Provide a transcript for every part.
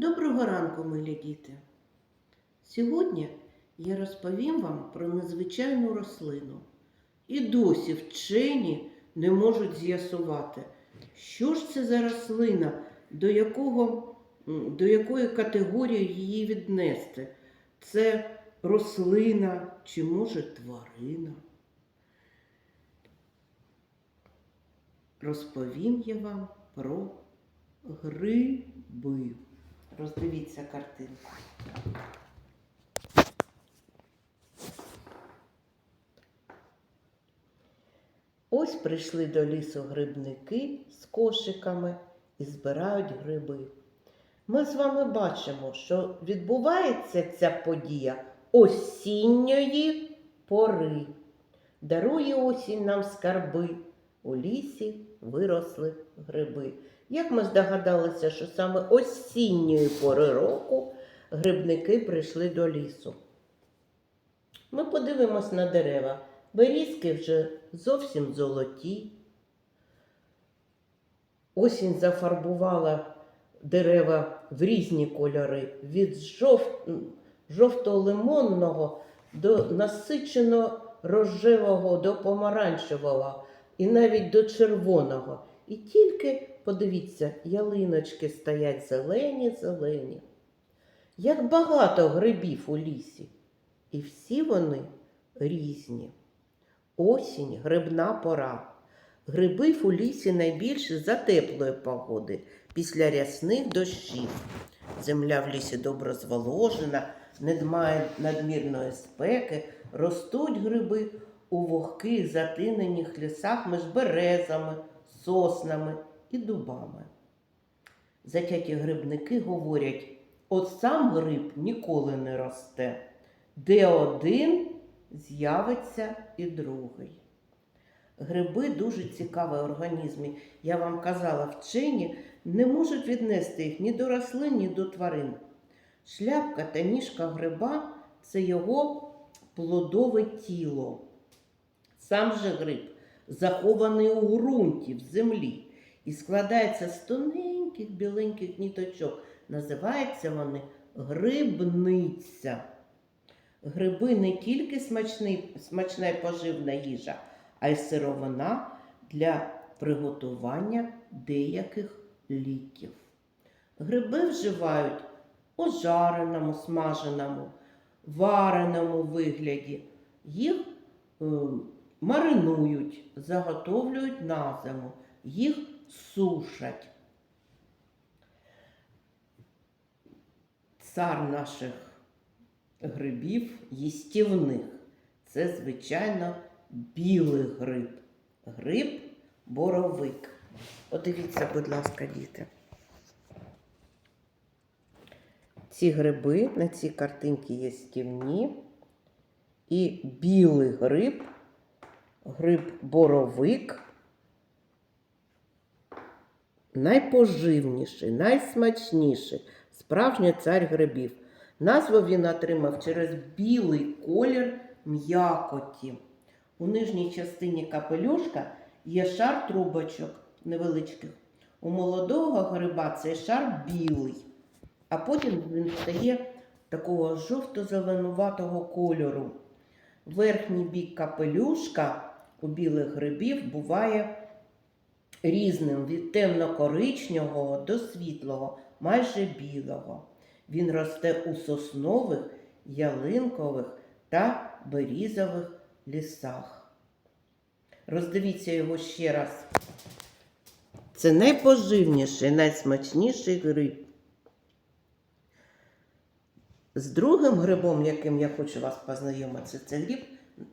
Доброго ранку, милі діти! Сьогодні я розповім вам про незвичайну рослину. І досі вчені не можуть з'ясувати, що ж це за рослина, до, якого, до якої категорії її віднести. Це рослина чи може тварина. Розповім я вам про гриби. Роздивіться картинку. Ось прийшли до лісу грибники з кошиками і збирають гриби. Ми з вами бачимо, що відбувається ця подія осінньої пори. Дарує осінь нам скарби, у лісі виросли гриби. Як ми здогадалися, що саме осінньої пори року грибники прийшли до лісу. Ми подивимось на дерева. Берізки вже зовсім золоті. Осінь зафарбувала дерева в різні кольори від жов... жовто-лимонного до насичено рожевого, до помаранчевого і навіть до червоного. І тільки, подивіться, ялиночки стоять зелені, зелені. Як багато грибів у лісі. І всі вони різні. Осінь грибна пора. Грибів у лісі найбільше за теплої погоди, після рясних дощів. Земля в лісі добре зволожена, не має надмірної спеки, ростуть гриби у вогких затинених лісах між березами, соснами і дубами. Затяті грибники говорять, от сам гриб ніколи не росте, де один з'явиться і другий. Гриби дуже цікаві організмі. Я вам казала, вчені не можуть віднести їх ні до рослин, ні до тварин. Шляпка та ніжка гриба це його плодове тіло. Сам же гриб захований у ґрунті, в землі, і складається з тоненьких біленьких ніточок. Називаються вони грибниця. Гриби не тільки смачний, смачна і поживна їжа, а й сировина для приготування деяких ліків. Гриби вживають у жареному, смаженому, вареному вигляді. Їх е, маринують, заготовлюють на зиму, їх сушать. Цар наших грибів їстівних. Це, звичайно, білий гриб. Гриб боровик. Подивіться, будь ласка, діти. Ці гриби на цій картинці є стівні. І білий гриб, гриб боровик. Найпоживніший, найсмачніший, справжній цар грибів. Назву він отримав через білий колір м'якоті. У нижній частині капелюшка є шар трубочок невеличких. У молодого гриба цей шар білий, а потім він стає такого жовто-зеленуватого кольору. Верхній бік капелюшка у білих грибів буває різним від темно-коричневого до світлого, майже білого. Він росте у соснових, ялинкових та берізових лісах. Роздивіться його ще раз. Це найпоживніший, найсмачніший гриб. З другим грибом, яким я хочу вас познайомитися, це гриб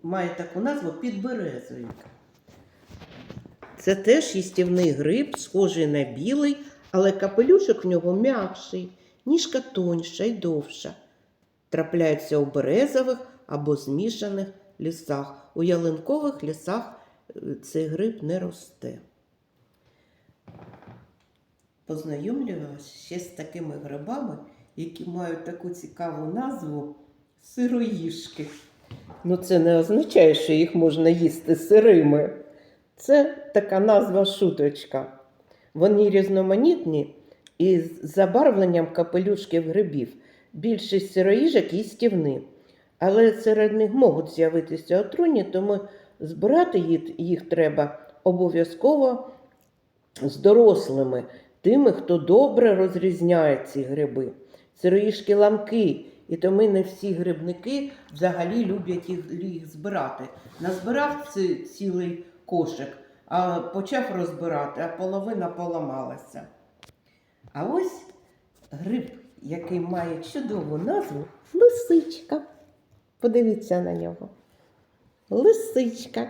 має таку назву підберезовик. Це теж їстівний гриб, схожий на білий, але капелюшок в нього м'якший, ніжка тоньша й довша. Трапляються у березових або змішаних лісах. У ялинкових лісах е, цей гриб не росте. Познайомлюю вас ще з такими грибами, які мають таку цікаву назву сироїшки. Ну, це не означає, що їх можна їсти сирими. Це така назва шуточка. Вони різноманітні із забарвленням капелюшків грибів. Більшість сироїжок їстівні, але серед них можуть з'явитися отруйні, тому збирати їх, треба обов'язково з дорослими, тими, хто добре розрізняє ці гриби. Сироїжки ламки, і тому не всі грибники взагалі люблять їх збирати. Назбирав цілий кошик, а почав розбирати, а половина поламалася. А ось гриб, який має чудову назву лисичка. Подивіться на нього. Лисичка.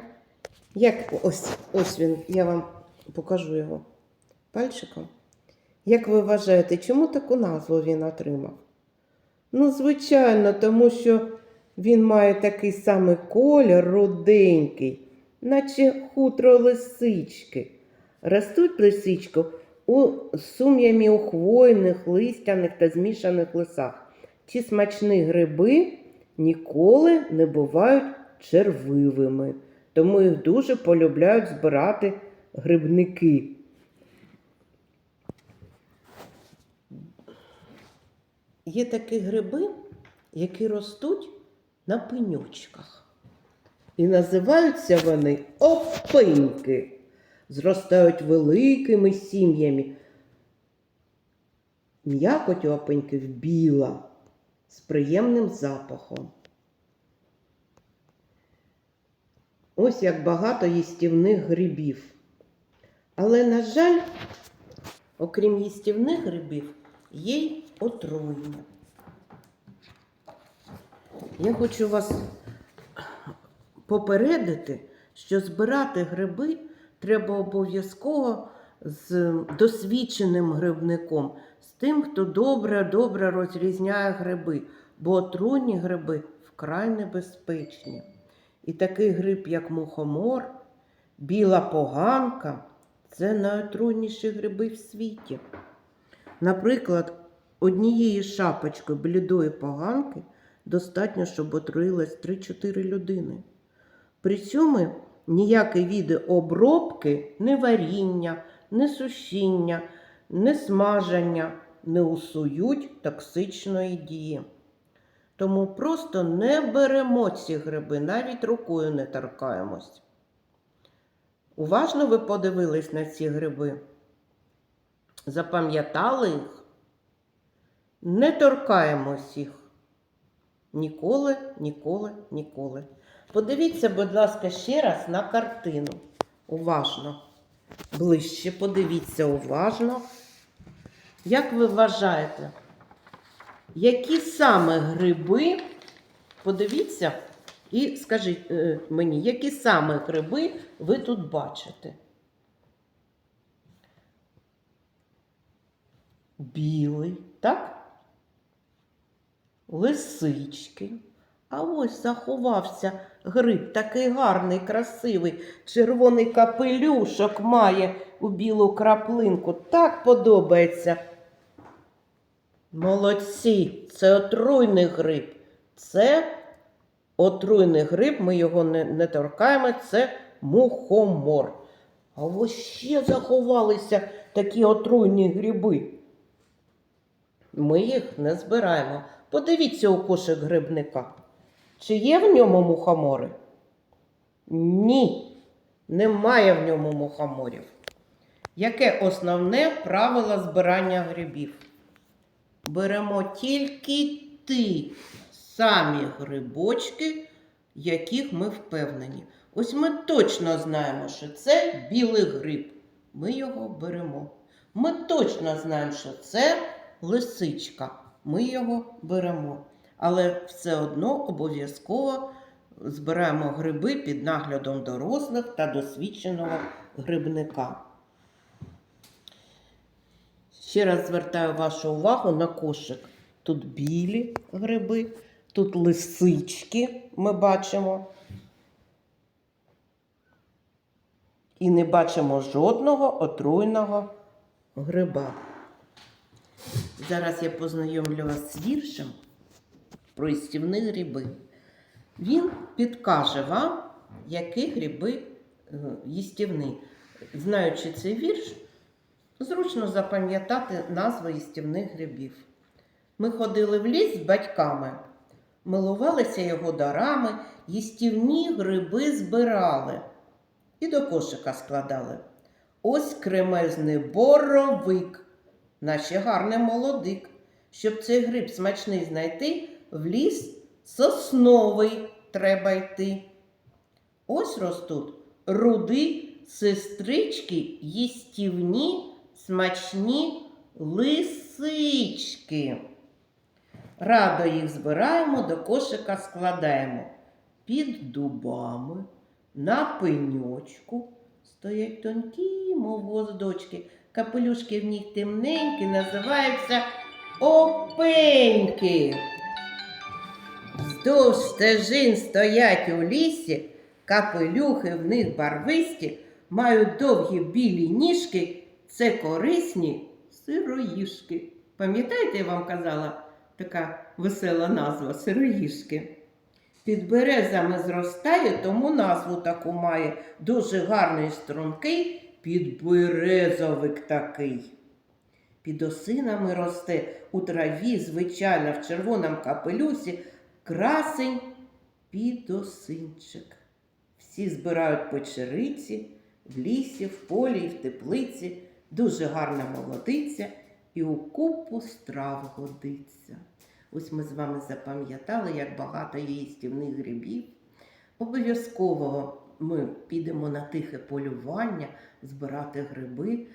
Як ось, ось він, я вам покажу його пальчиком. Як ви вважаєте, чому таку назву він отримав? Ну, звичайно, тому що він має такий самий колір руденький, наче хутро лисички. Ростуть лисичку у сум'ямі у хвойних, листяних та змішаних лисах. Ці смачні гриби ніколи не бувають червивими, тому їх дуже полюбляють збирати грибники. Є такі гриби, які ростуть на пенючках. І називаються вони опиньки. Зростають великими сім'ями. М'якоть у біла з приємним запахом. Ось як багато їстівних грибів. Але, на жаль, окрім їстівних грибів, є й отруйні. Я хочу вас попередити, що збирати гриби треба обов'язково з досвідченим грибником, з тим, хто добре-добре розрізняє гриби, бо отруйні гриби вкрай небезпечні. І такий гриб, як мухомор, біла поганка це найотруйніші гриби в світі. Наприклад, однієї шапочки блідої поганки достатньо, щоб отруїлось 3-4 людини. При цьому ніякі види обробки, не варіння, не сушіння, не смаження не усують токсичної дії. Тому просто не беремо ці гриби, навіть рукою не торкаємось. Уважно ви подивились на ці гриби? Запам'ятали їх? Не торкаємось їх. Ніколи, ніколи, ніколи. Подивіться, будь ласка, ще раз на картину. Уважно. Ближче подивіться уважно. Як ви вважаєте, які саме гриби, подивіться і скажіть е, мені, які саме гриби ви тут бачите? Білий, так? Лисички. А ось заховався гриб, такий гарний, красивий, червоний капелюшок має у білу краплинку. Так подобається. Молодці, це отруйний гриб. Це отруйний гриб, ми його не, не торкаємо, це мухомор. А ось ще заховалися такі отруйні гриби. Ми їх не збираємо. Подивіться у кошик грибника. Чи є в ньому мухомори? Ні, немає в ньому мухоморів. Яке основне правило збирання грибів? Беремо тільки ті самі грибочки, яких ми впевнені. Ось ми точно знаємо, що це білий гриб. Ми його беремо. Ми точно знаємо, що це лисичка. Ми його беремо. Але все одно обов'язково збираємо гриби під наглядом дорослих та досвідченого грибника. Ще раз звертаю вашу увагу на кошик. Тут білі гриби, тут лисички ми бачимо. І не бачимо жодного отруйного гриба. Зараз я познайомлю вас з віршем про істівні гриби. Він підкаже вам, які гриби е, їстівні. Знаючи цей вірш, Зручно запам'ятати назву їстівних грибів. Ми ходили в ліс з батьками, милувалися його дарами, їстівні гриби збирали і до кошика складали. Ось кремезний боровик, наш ще гарний молодик. Щоб цей гриб смачний знайти, в ліс сосновий треба йти. Ось ростуть руди, сестрички, їстівні, смачні лисички. Радо їх збираємо, до кошика складаємо. Під дубами, на пеньочку стоять тонкі, мов гвоздочки. Капелюшки в них темненькі, називаються опеньки. Вздовж стежин стоять у лісі, капелюхи в них барвисті, мають довгі білі ніжки, це корисні сироїшки. Пам'ятаєте, я вам казала така весела назва сироїшки? Під березами зростає, тому назву таку має дуже гарний стрункий підберезовик такий. Під осинами росте у траві, звичайно, в червоному капелюсі красень підосинчик. Всі збирають печериці в лісі, в полі і в теплиці. Дуже гарна молодиця і у купу страв годиться. Ось ми з вами запам'ятали, як багато є їстівних грибів. Обов'язково ми підемо на тихе полювання, збирати гриби,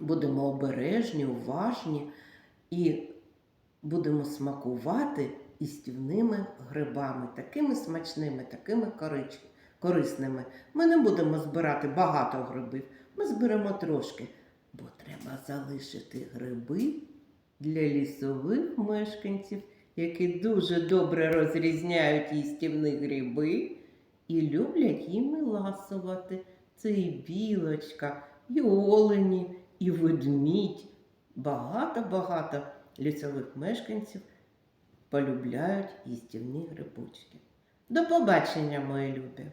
будемо обережні, уважні і будемо смакувати істівними грибами, такими смачними, такими корисними. Ми не будемо збирати багато грибів, ми зберемо трошки, бо треба залишити гриби для лісових мешканців, які дуже добре розрізняють їстівні гриби і люблять їми ласувати. Це і білочка, і олені, і ведмідь. Багато-багато лісових мешканців полюбляють їстівні грибочки. До побачення, мої любі!